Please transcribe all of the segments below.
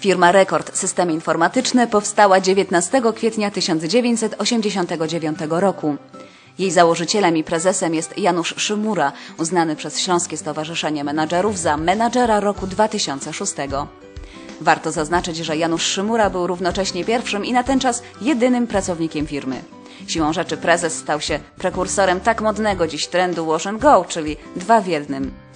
Firma Rekord Systemy Informatyczne powstała 19 kwietnia 1989 roku. Jej założycielem i prezesem jest Janusz Szymura, uznany przez Śląskie Stowarzyszenie Menadżerów za menadżera roku 2006. Warto zaznaczyć, że Janusz Szymura był równocześnie pierwszym i na ten czas jedynym pracownikiem firmy. Siłą rzeczy prezes stał się prekursorem tak modnego dziś trendu Wash and Go, czyli dwa w jednym.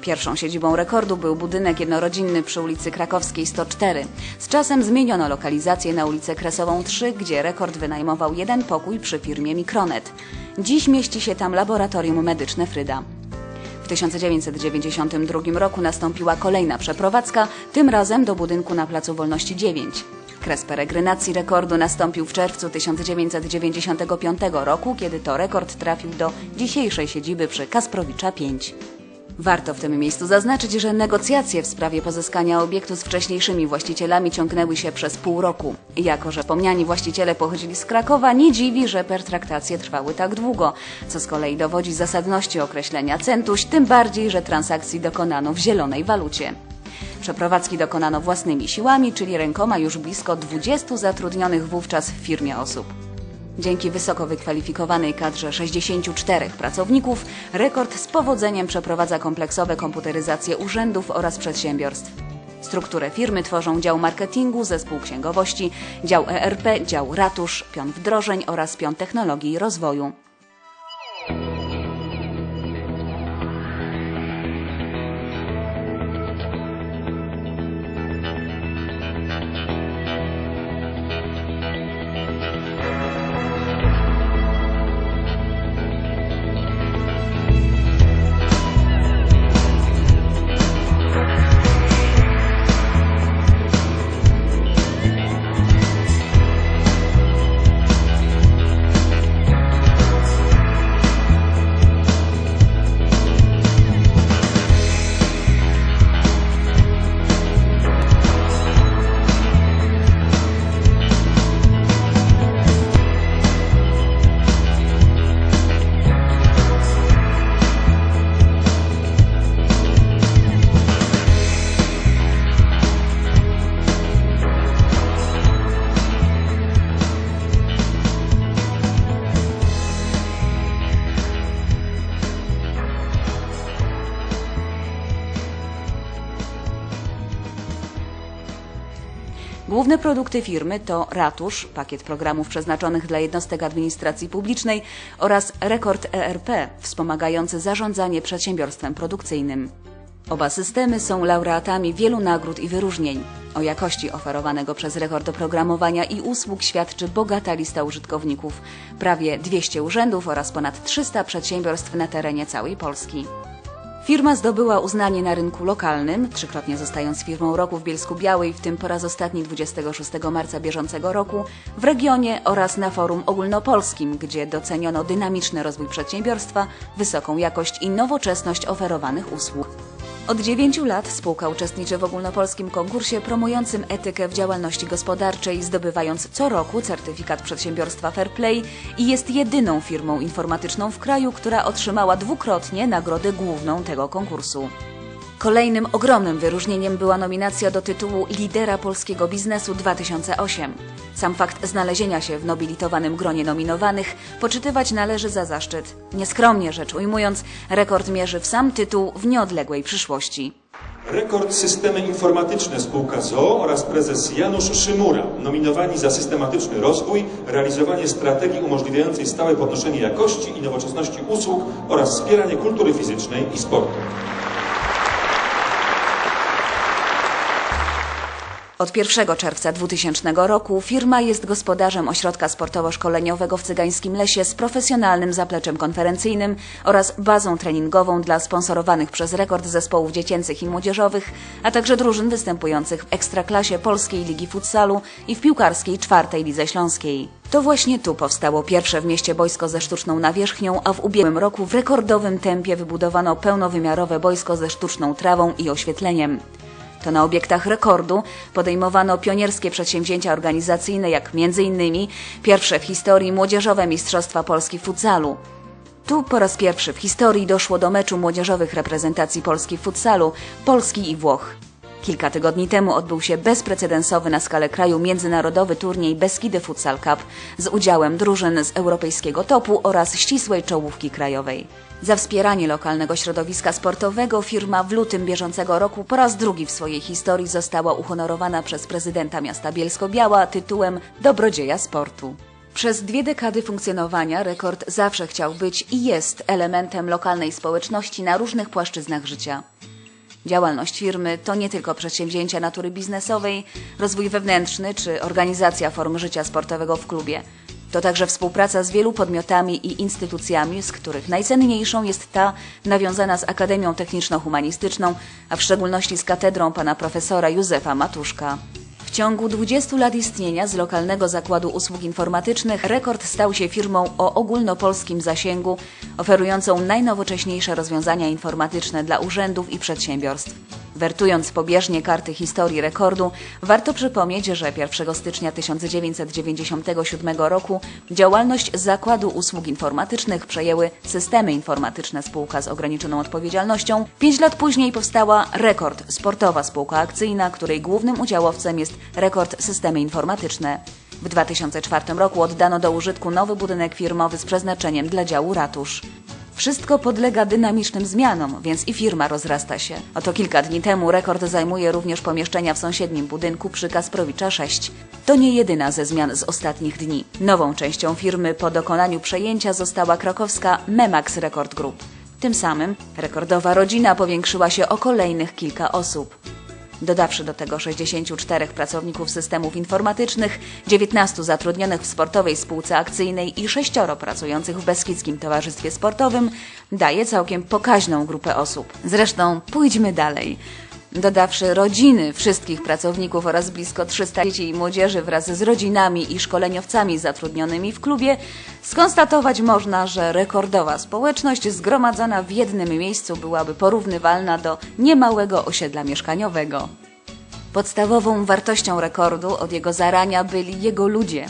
Pierwszą siedzibą rekordu był budynek jednorodzinny przy ulicy Krakowskiej 104. Z czasem zmieniono lokalizację na ulicę Kresową 3, gdzie rekord wynajmował jeden pokój przy firmie Mikronet. Dziś mieści się tam laboratorium medyczne Fryda. W 1992 roku nastąpiła kolejna przeprowadzka, tym razem do budynku na Placu Wolności 9. Kres peregrynacji rekordu nastąpił w czerwcu 1995 roku, kiedy to rekord trafił do dzisiejszej siedziby przy Kasprowicza 5. Warto w tym miejscu zaznaczyć, że negocjacje w sprawie pozyskania obiektu z wcześniejszymi właścicielami ciągnęły się przez pół roku. Jako, że pomniani właściciele pochodzili z Krakowa, nie dziwi, że pertraktacje trwały tak długo, co z kolei dowodzi zasadności określenia centuś, tym bardziej, że transakcji dokonano w zielonej walucie. Przeprowadzki dokonano własnymi siłami, czyli rękoma już blisko 20 zatrudnionych wówczas w firmie osób. Dzięki wysoko wykwalifikowanej kadrze 64 pracowników, rekord z powodzeniem przeprowadza kompleksowe komputeryzacje urzędów oraz przedsiębiorstw. Strukturę firmy tworzą dział marketingu, zespół księgowości, dział ERP, dział ratusz, pion wdrożeń oraz pion technologii rozwoju. Główne produkty firmy to ratusz, pakiet programów przeznaczonych dla jednostek administracji publicznej oraz rekord ERP, wspomagający zarządzanie przedsiębiorstwem produkcyjnym. Oba systemy są laureatami wielu nagród i wyróżnień. O jakości oferowanego przez rekord oprogramowania i usług świadczy bogata lista użytkowników, prawie 200 urzędów oraz ponad 300 przedsiębiorstw na terenie całej Polski. Firma zdobyła uznanie na rynku lokalnym, trzykrotnie zostając firmą roku w Bielsku Białej, w tym po raz ostatni 26 marca bieżącego roku, w regionie oraz na forum ogólnopolskim, gdzie doceniono dynamiczny rozwój przedsiębiorstwa, wysoką jakość i nowoczesność oferowanych usług. Od dziewięciu lat spółka uczestniczy w ogólnopolskim konkursie promującym etykę w działalności gospodarczej, zdobywając co roku certyfikat przedsiębiorstwa Fair Play i jest jedyną firmą informatyczną w kraju, która otrzymała dwukrotnie nagrodę główną tego konkursu. Kolejnym ogromnym wyróżnieniem była nominacja do tytułu Lidera Polskiego Biznesu 2008. Sam fakt znalezienia się w nobilitowanym gronie nominowanych poczytywać należy za zaszczyt. Nieskromnie rzecz ujmując, rekord mierzy w sam tytuł w nieodległej przyszłości. Rekord Systemy Informatyczne Spółka ZOO oraz prezes Janusz Szymura, nominowani za systematyczny rozwój, realizowanie strategii umożliwiającej stałe podnoszenie jakości i nowoczesności usług oraz wspieranie kultury fizycznej i sportu. Od 1 czerwca 2000 roku firma jest gospodarzem ośrodka sportowo-szkoleniowego w Cygańskim Lesie z profesjonalnym zapleczem konferencyjnym oraz bazą treningową dla sponsorowanych przez rekord zespołów dziecięcych i młodzieżowych, a także drużyn występujących w ekstraklasie Polskiej Ligi Futsalu i w piłkarskiej czwartej Lidze Śląskiej. To właśnie tu powstało pierwsze w mieście boisko ze sztuczną nawierzchnią, a w ubiegłym roku w rekordowym tempie wybudowano pełnowymiarowe boisko ze sztuczną trawą i oświetleniem. To na obiektach rekordu podejmowano pionierskie przedsięwzięcia organizacyjne, jak m.in. pierwsze w historii młodzieżowe Mistrzostwa Polski futsalu. Tu po raz pierwszy w historii doszło do meczu młodzieżowych reprezentacji Polski w futsalu, Polski i Włoch. Kilka tygodni temu odbył się bezprecedensowy na skalę kraju międzynarodowy turniej Beskidy Futsal Cup z udziałem drużyn z europejskiego topu oraz ścisłej czołówki krajowej. Za wspieranie lokalnego środowiska sportowego firma w lutym bieżącego roku po raz drugi w swojej historii została uhonorowana przez prezydenta miasta Bielsko-Biała tytułem Dobrodzieja Sportu. Przez dwie dekady funkcjonowania rekord zawsze chciał być i jest elementem lokalnej społeczności na różnych płaszczyznach życia. Działalność firmy to nie tylko przedsięwzięcia natury biznesowej, rozwój wewnętrzny czy organizacja form życia sportowego w klubie. To także współpraca z wielu podmiotami i instytucjami, z których najcenniejszą jest ta nawiązana z Akademią Techniczno-Humanistyczną, a w szczególności z katedrą pana profesora Józefa Matuszka. Ciągu 20 lat istnienia z lokalnego zakładu usług informatycznych Rekord stał się firmą o ogólnopolskim zasięgu, oferującą najnowocześniejsze rozwiązania informatyczne dla urzędów i przedsiębiorstw. Wertując pobieżnie karty historii rekordu, warto przypomnieć, że 1 stycznia 1997 roku działalność Zakładu Usług Informatycznych przejęły systemy informatyczne spółka z ograniczoną odpowiedzialnością. Pięć lat później powstała Rekord, sportowa spółka akcyjna, której głównym udziałowcem jest Rekord Systemy Informatyczne. W 2004 roku oddano do użytku nowy budynek firmowy z przeznaczeniem dla działu ratusz. Wszystko podlega dynamicznym zmianom, więc i firma rozrasta się. Oto kilka dni temu rekord zajmuje również pomieszczenia w sąsiednim budynku przy Kasprowicza 6. To nie jedyna ze zmian z ostatnich dni. Nową częścią firmy po dokonaniu przejęcia została krakowska Memax Record Group. Tym samym rekordowa rodzina powiększyła się o kolejnych kilka osób. Dodawszy do tego 64 pracowników systemów informatycznych, 19 zatrudnionych w sportowej spółce akcyjnej i 6 pracujących w Beskidzkim Towarzystwie Sportowym, daje całkiem pokaźną grupę osób. Zresztą pójdźmy dalej. Dodawszy rodziny wszystkich pracowników oraz blisko 300 dzieci i młodzieży wraz z rodzinami i szkoleniowcami zatrudnionymi w klubie, skonstatować można, że rekordowa społeczność zgromadzona w jednym miejscu byłaby porównywalna do niemałego osiedla mieszkaniowego. Podstawową wartością rekordu od jego zarania byli jego ludzie.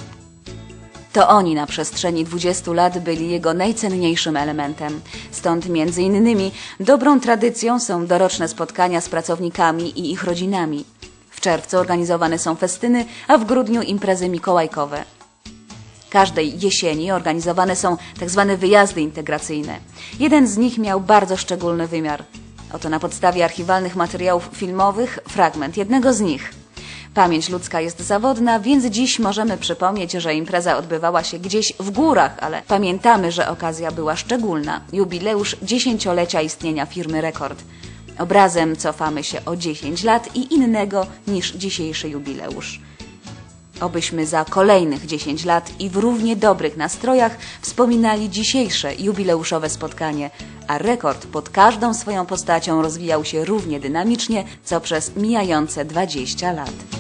To oni na przestrzeni 20 lat byli jego najcenniejszym elementem. Stąd między innymi dobrą tradycją są doroczne spotkania z pracownikami i ich rodzinami. W czerwcu organizowane są festyny, a w grudniu imprezy mikołajkowe. Każdej jesieni organizowane są tzw. wyjazdy integracyjne. Jeden z nich miał bardzo szczególny wymiar. Oto na podstawie archiwalnych materiałów filmowych fragment jednego z nich. Pamięć ludzka jest zawodna, więc dziś możemy przypomnieć, że impreza odbywała się gdzieś w górach, ale pamiętamy, że okazja była szczególna. Jubileusz dziesięciolecia istnienia firmy Rekord. Obrazem cofamy się o 10 lat i innego niż dzisiejszy jubileusz. Obyśmy za kolejnych 10 lat i w równie dobrych nastrojach wspominali dzisiejsze jubileuszowe spotkanie, a rekord pod każdą swoją postacią rozwijał się równie dynamicznie, co przez mijające 20 lat.